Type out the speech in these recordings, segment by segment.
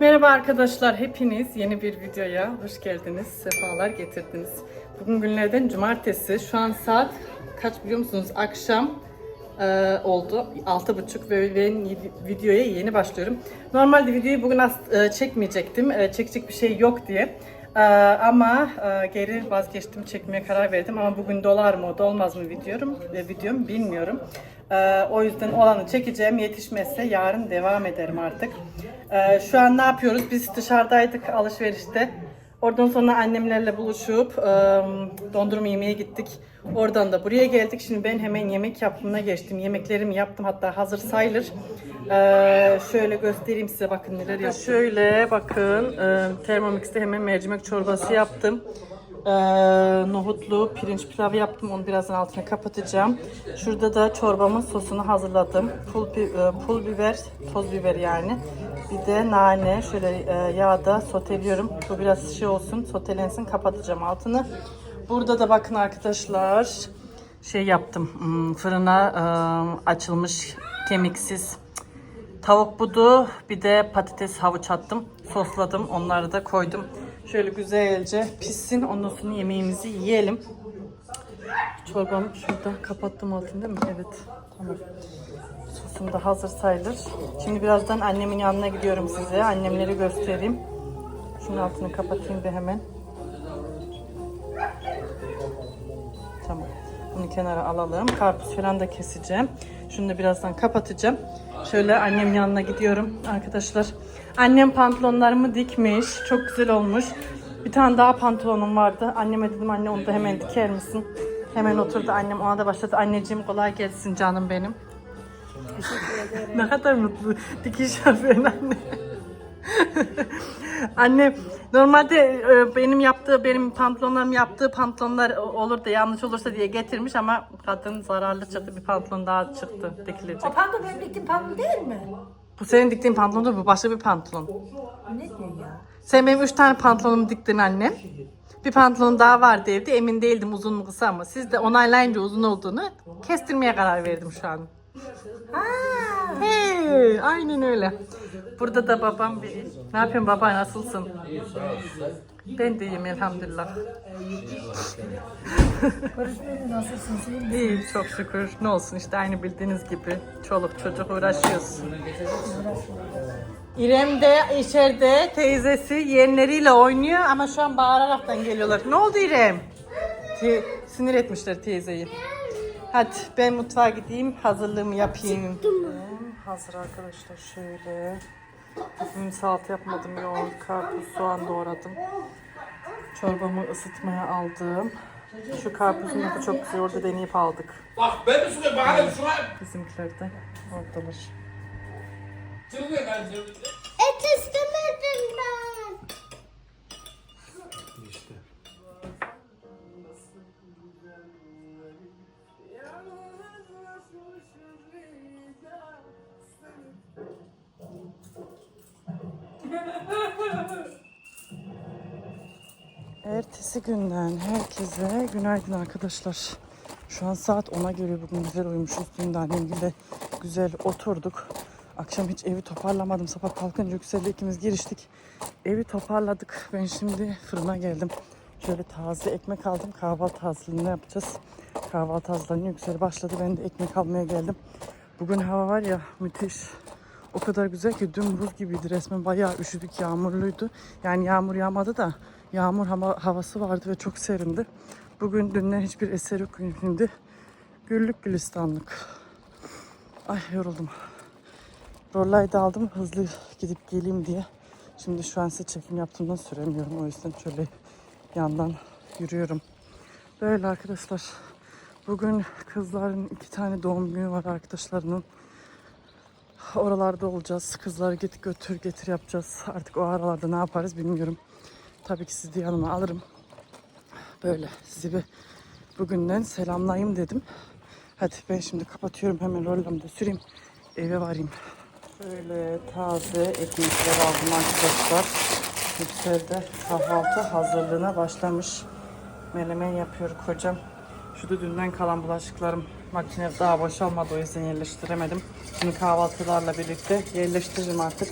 Merhaba arkadaşlar, hepiniz yeni bir videoya hoş geldiniz, sefalar getirdiniz. Bugün günlerden cumartesi, şu an saat kaç biliyor musunuz? Akşam e, oldu, altı buçuk ve ben videoya yeni başlıyorum. Normalde videoyu bugün e, çekmeyecektim, e, çekecek bir şey yok diye. E, ama e, geri vazgeçtim, çekmeye karar verdim. Ama bugün dolar mı, dolmaz mı videom, e, videom bilmiyorum. E, o yüzden olanı çekeceğim, yetişmezse yarın devam ederim artık. Ee, şu an ne yapıyoruz? Biz dışarıdaydık alışverişte. Oradan sonra annemlerle buluşup e, dondurma yemeye gittik. Oradan da buraya geldik. Şimdi ben hemen yemek yapımına geçtim. Yemeklerimi yaptım hatta hazır sayılır. Ee, şöyle göstereyim size bakın neler yaptım. Şöyle bakın e, Thermomix'te hemen mercimek çorbası yaptım. Ee, nohutlu pirinç pilavı yaptım. Onu birazdan altına kapatacağım. Şurada da çorbamın sosunu hazırladım. Pul, e, pul biber, toz biber yani. Bir de nane. Şöyle e, yağda soteliyorum. Bu biraz şey olsun, sotelensin. Kapatacağım altını. Burada da bakın arkadaşlar şey yaptım. Hmm, Fırına e, açılmış kemiksiz Tavuk budu, bir de patates havuç attım. Sosladım, onları da koydum. Şöyle güzelce pişsin. Ondan sonra yemeğimizi yiyelim. Çorbam şurada kapattım altını değil mi? Evet. Tamam. Sosum da hazır sayılır. Şimdi birazdan annemin yanına gidiyorum size. Annemleri göstereyim. Şunun altını kapatayım bir hemen. Tamam. Bunu kenara alalım. Karpuz falan da keseceğim. Şunu da birazdan kapatacağım. Şöyle annemin yanına gidiyorum arkadaşlar. Annem pantolonlarımı dikmiş. Çok güzel olmuş. Bir tane daha pantolonum vardı. Anneme dedim anne onu da hemen diker misin? Hemen oturdu annem ona da başladı. Anneciğim kolay gelsin canım benim. ne kadar mutlu dikiş yapıyorsun anne. Anne normalde e, benim yaptığı benim pantolonlarım yaptığı pantolonlar olur da yanlış olursa diye getirmiş ama kadın zararlı çıktı bir pantolon daha çıktı dikilecek. O pantolon benim diktiğim pantolon değil mi? Bu senin diktiğin pantolon değil bu başka bir pantolon. Ne diyor ya? Sen benim üç tane pantolonumu diktin annem. Bir pantolon daha vardı evde emin değildim uzun mu kısa mı. Siz de onaylayınca uzun olduğunu kestirmeye karar verdim şu an. Ha. Hey, aynen öyle. Burada da babam bir. Ne yapıyorsun baba nasılsın? Ben de iyiyim elhamdülillah. Görüşmeyi nasılsın sen? İyiyim çok şükür. Ne olsun işte aynı bildiğiniz gibi. Çoluk çocuk uğraşıyoruz. İrem de içeride teyzesi yeğenleriyle oynuyor ama şu an bağıraraktan geliyorlar. Ne oldu İrem? Te- sinir etmişler teyzeyi. Hadi ben mutfağa gideyim hazırlığımı yapayım. Hazır arkadaşlar şöyle. Bugün salata yapmadım yoğurt, karpuz, soğan doğradım. Çorbamı ısıtmaya aldım. Şu karpuzun da çok güzel orada deneyip aldık. Bak ben de şuraya bağırayım şuraya. Bizimkiler de oradalar. Çırpıyor Ertesi günden herkese günaydın arkadaşlar. Şu an saat 10'a geliyor. Bugün güzel uyumuşuz. Dün de annemle güzel oturduk. Akşam hiç evi toparlamadım. Sabah kalkınca Yüksel'le ikimiz giriştik. Evi toparladık. Ben şimdi fırına geldim. Şöyle taze ekmek aldım. Kahvaltı hazırlığını yapacağız. Kahvaltı hazırlanıyor. Yüksel başladı. Ben de ekmek almaya geldim. Bugün hava var ya müthiş. O kadar güzel ki dün buz gibiydi resmen bayağı üşüdük yağmurluydu. Yani yağmur yağmadı da yağmur hava, havası vardı ve çok serindi. Bugün dünden hiçbir eser yok şimdi. Güllük gülistanlık. Ay yoruldum. Rollayı da aldım hızlı gidip geleyim diye. Şimdi şu an size çekim yaptığımdan süremiyorum. O yüzden şöyle yandan yürüyorum. Böyle arkadaşlar. Bugün kızların iki tane doğum günü var arkadaşlarının. Oralarda olacağız. Kızları git götür getir yapacağız. Artık o aralarda ne yaparız bilmiyorum. Tabii ki sizi de yanıma alırım. Böyle sizi bir bugünden selamlayayım dedim. Hadi ben şimdi kapatıyorum. Hemen rollamı da süreyim. Eve varayım. Böyle taze ekmekler aldım arkadaşlar. Yüksel'de kahvaltı hazırlığına başlamış. Menemen yapıyor kocam. Şu da dünden kalan bulaşıklarım makine daha boşalmadı o yüzden yerleştiremedim. Şimdi kahvaltılarla birlikte yerleştiririm artık.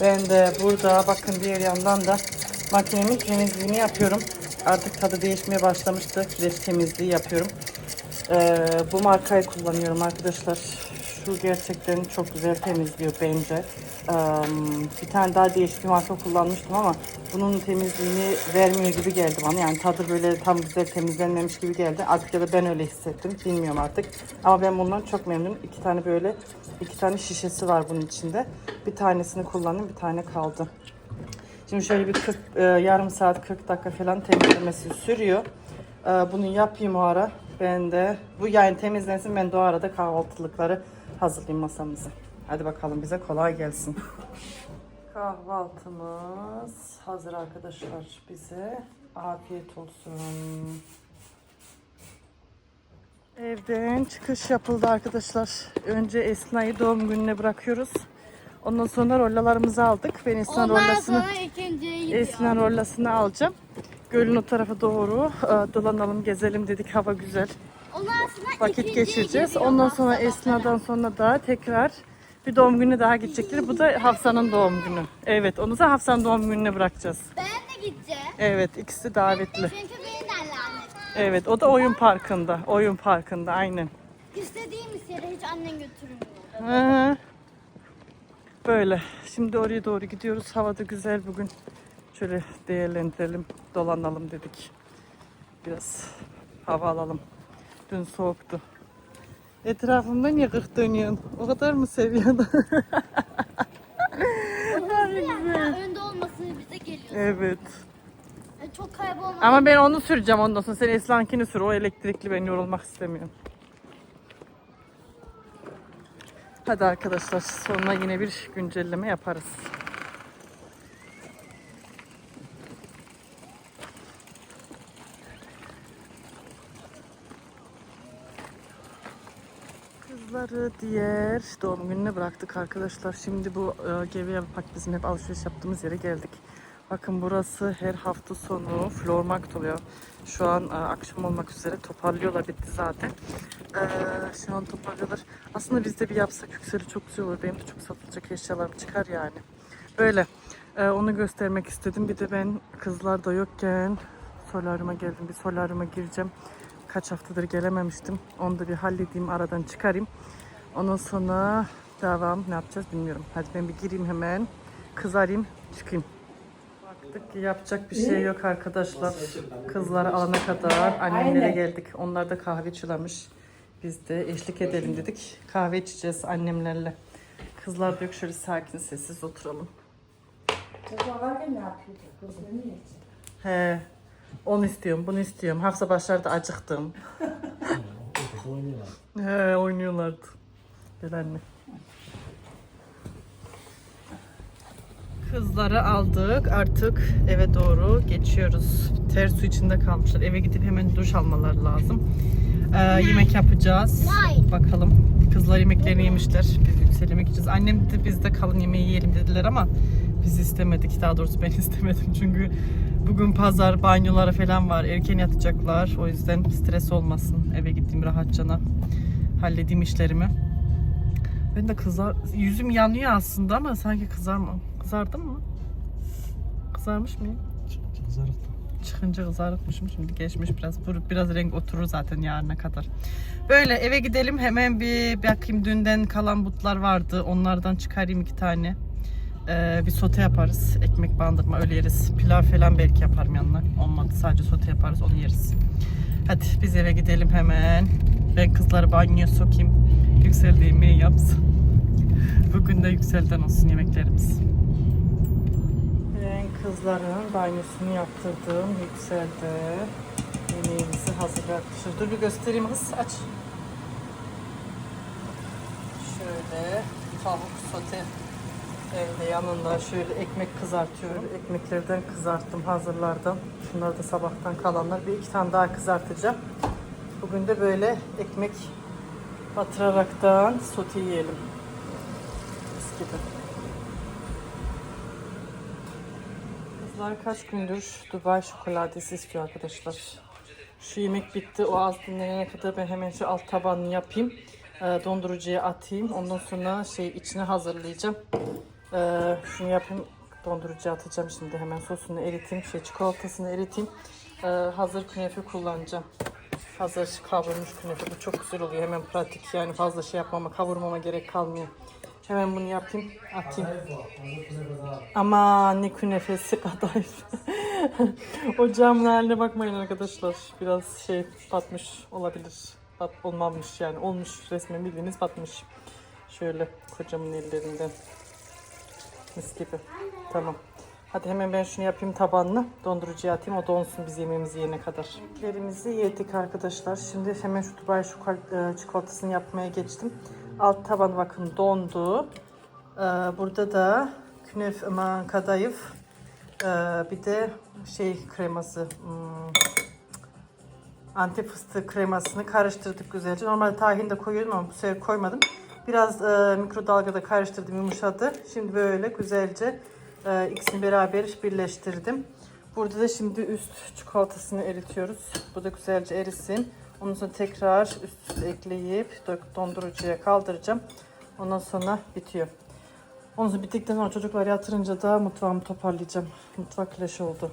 Ben de burada bakın diğer yandan da makinemin temizliğini yapıyorum. Artık tadı değişmeye başlamıştı. Kireç temizliği yapıyorum. Ee, bu markayı kullanıyorum arkadaşlar. Şu gerçekten çok güzel temizliyor bence. Ee, bir tane daha değişik bir marka kullanmıştım ama bunun temizliğini vermiyor gibi geldi bana. Yani tadı böyle tam güzel temizlenmemiş gibi geldi. Artık ya da ben öyle hissettim. Bilmiyorum artık. Ama ben bundan çok memnunum. İki tane böyle iki tane şişesi var bunun içinde. Bir tanesini kullandım, bir tane kaldı. Şimdi şöyle bir 40, e, yarım saat 40 dakika falan temizlemesi sürüyor. E, bunu yapayım o ara. Ben de bu yani temizlensin ben de o arada kahvaltılıkları hazırlayayım masamıza. Hadi bakalım bize kolay gelsin. Kahvaltımız hazır arkadaşlar bize. Afiyet olsun. Evden çıkış yapıldı arkadaşlar. Önce Esna'yı doğum gününe bırakıyoruz. Ondan sonra rollalarımızı aldık. Ben Esna Ondan rollasını. Esna rollasını alacağım. Gölün o tarafa doğru e, dolanalım, gezelim dedik. Hava güzel. Vakit geçireceğiz. Ondan sonra Esna'dan sonra da tekrar bir doğum günü daha gidecekler. Bu da Hafsa'nın doğum günü. Evet, onu da Hafsa'nın doğum gününe bırakacağız. Ben de gideceğim. Evet, ikisi davetli. Çünkü beni de. Evet, o da oyun parkında. Oyun parkında, aynen. İstediğimiz yere hiç annen götürmüyor. Hı. Böyle. Şimdi oraya doğru gidiyoruz. Hava da güzel bugün. Şöyle değerlendirelim, dolanalım dedik. Biraz hava alalım. Dün soğuktu. Etrafımda niye kırk dönüyorsun? O kadar mı seviyorsun? Ya, önde olması bize geliyor. evet. Yani çok kaybolmadan. Ama ben onu süreceğim ondan sonra. Sen Esra'nkini sür. O elektrikli ben yorulmak istemiyorum. Hadi arkadaşlar sonra yine bir güncelleme yaparız. Kızları diğer doğum gününe bıraktık arkadaşlar. Şimdi bu e, Gevye Park bizim hep alışveriş yaptığımız yere geldik. Bakın burası her hafta sonu floor market oluyor. Şu an e, akşam olmak üzere toparlıyorlar bitti zaten. E, şu an toparlıyorlar. Aslında biz de bir yapsak yükseli çok güzel olur. Benim de çok satılacak eşyalarım çıkar yani. Böyle e, onu göstermek istedim. Bir de ben kızlar da yokken solaryuma geldim. Bir solaryuma gireceğim. Kaç haftadır gelememiştim. Onu da bir halledeyim, aradan çıkarayım. Ondan sonra devam ne yapacağız bilmiyorum. Hadi ben bir gireyim hemen. Kızarayım, çıkayım. Baktık ki yapacak bir şey yok arkadaşlar. Kızları alana kadar annemlere geldik. Onlar da kahve içiyorlarmış. Biz de eşlik edelim dedik. Kahve içeceğiz annemlerle. Kızlar da yok şöyle sakin sessiz oturalım. He. Onu istiyorum, bunu istiyorum. Hafsa başlarda acıktım. He, oynuyorlardı. Gel anne. Kızları aldık. Artık eve doğru geçiyoruz. Ter su içinde kalmışlar. Eve gidip hemen duş almaları lazım. Ee, yemek yapacağız. Bakalım. Kızlar yemeklerini yemişler. Biz yüksel yemek yiyeceğiz. Annem dedi biz de kalın yemeği yiyelim dediler ama biz istemedik. Daha doğrusu ben istemedim. Çünkü bugün pazar banyoları falan var. Erken yatacaklar. O yüzden stres olmasın. Eve gittiğim rahatçana halledeyim işlerimi. Ben de kızar yüzüm yanıyor aslında ama sanki kızarma. Kızardım mı? Kızarmış mıyım? Çıkınca kızarıkmışım şimdi geçmiş biraz. Biraz renk oturur zaten yarına kadar. Böyle eve gidelim hemen bir bakayım dünden kalan butlar vardı. Onlardan çıkarayım iki tane. Ee, bir sote yaparız. Ekmek bandırma öyle yeriz. Pilav falan belki yaparım yanına. Olmadı sadece sote yaparız onu yeriz. Hadi biz eve gidelim hemen. Ben kızları banyoya sokayım. Yüksel de yemeği yapsın. Bugün de Yüksel'den olsun yemeklerimiz. Ben kızların banyosunu yaptırdım. Yüksel'de yemeğimizi hazırladık. Dur bir göstereyim kız. Aç. Şöyle tavuk sote evde yanında şöyle ekmek kızartıyorum. Ekmeklerden kızarttım hazırlardım. Şunlar da sabahtan kalanlar. Bir iki tane daha kızartacağım. Bugün de böyle ekmek batıraraktan sote yiyelim. Mis gibi. Kızlar kaç gündür Dubai şokolatesi istiyor arkadaşlar. Şu yemek bitti. O az dinlenene kadar ben hemen şu alt tabanını yapayım. Ee, dondurucuya atayım. Ondan sonra şey içine hazırlayacağım. Ee, şunu yapayım. Dondurucuya atacağım şimdi. Hemen sosunu eriteyim. Şey çikolatasını eriteyim. Ee, hazır künefe kullanacağım. Hazır kavrulmuş künefe. Bu çok güzel oluyor. Hemen pratik yani fazla şey yapmama, kavurmama gerek kalmıyor. Hemen bunu yapayım, atayım. Ama ne künefesi kadayıf. Ocağımın haline bakmayın arkadaşlar. Biraz şey batmış olabilir. Bat olmamış yani. Olmuş resmen bildiğiniz batmış. Şöyle kocamın ellerinden. Mis gibi. Tamam. Hadi hemen ben şunu yapayım tabanını. Dondurucuya atayım. O donsun biz yemeğimizi yene kadar. Yemeklerimizi yedik arkadaşlar. Şimdi hemen şu Dubai şokol- e, çikolatasını yapmaya geçtim. Alt taban bakın dondu. Ee, Burada da künef aman kadayıf. Ee, Bir de şey kreması. hmm, Antep fıstığı kremasını karıştırdık güzelce. Normalde tahin de koyuyordum ama bu sefer koymadım. Biraz e, mikrodalgada karıştırdım yumuşadı. Şimdi böyle güzelce e, ikisini beraber birleştirdim. Burada da şimdi üst çikolatasını eritiyoruz. Bu da güzelce erisin. Ondan sonra tekrar üst üste ekleyip dondurucuya kaldıracağım. Ondan sonra bitiyor. Ondan sonra bittikten sonra çocuklar yatırınca da mutfağımı toparlayacağım. Mutfak leş oldu.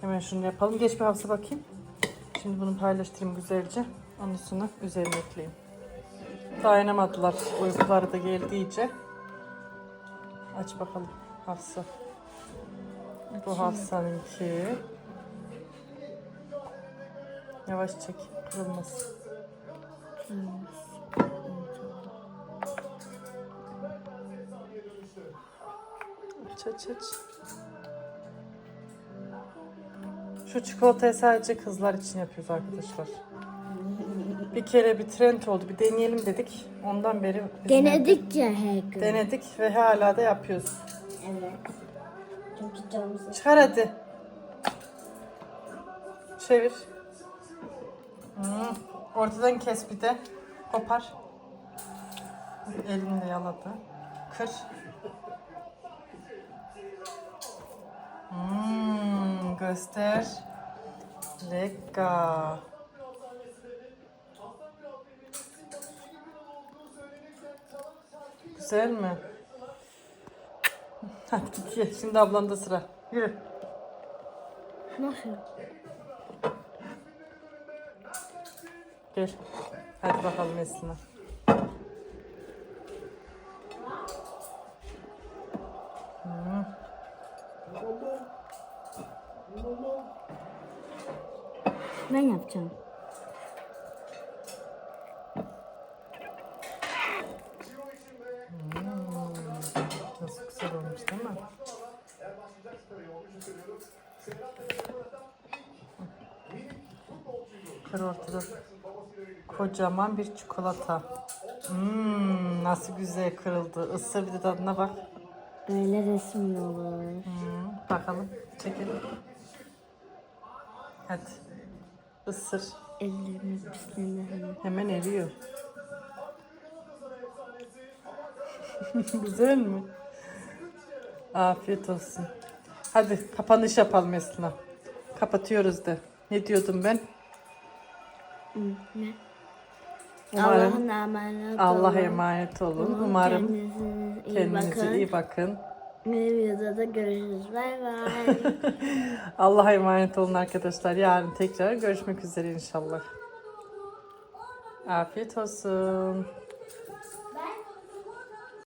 Hemen şunu yapalım. Geç bir hafıza bakayım. Şimdi bunu paylaştırayım güzelce. Ondan sonra üzerine ekleyeyim. Dayanamadılar. Uykuları da geldi iyice. Aç bakalım Hafsa. Bu Hafsa'nınki. Yavaş çek. Kırılmasın. Aç aç aç. Şu çikolatayı sadece kızlar için yapıyoruz arkadaşlar. Bir kere bir trend oldu. Bir deneyelim dedik. Ondan beri Denedik ya her gün. denedik ve hala da yapıyoruz. Evet. Çünkü canımız Çıkar hadi. Çevir. Hmm. Ortadan kes bir de. Kopar. Elinle yaladı. Kır. Hmm, göster. Lekka. Güzel mi? Hadi git. Şimdi ablanda sıra. Yürü. Nasıl? Gel. Hadi bakalım Esin'e. Ben yapacağım. Ortada. Kocaman bir çikolata. Hmm, nasıl güzel kırıldı. Isır bir de tadına bak. Böyle resim olur. Hmm, bakalım. Çekelim. Hadi. Isır. Ellerimiz pislenir hemen. Eriyor. Güzel mi? Afiyet olsun. Hadi kapanış yapalım Esna. Kapatıyoruz de. Ne diyordum ben? Ne? Umarım Allah'a emanet Allah'a olun. emanet olun. Umarım Kendinize iyi kendinize bakın. iyi bakın. Bir videoda görüşürüz. Bay bay. Allah'a emanet olun arkadaşlar. Yarın tekrar görüşmek üzere inşallah. Afiyet olsun.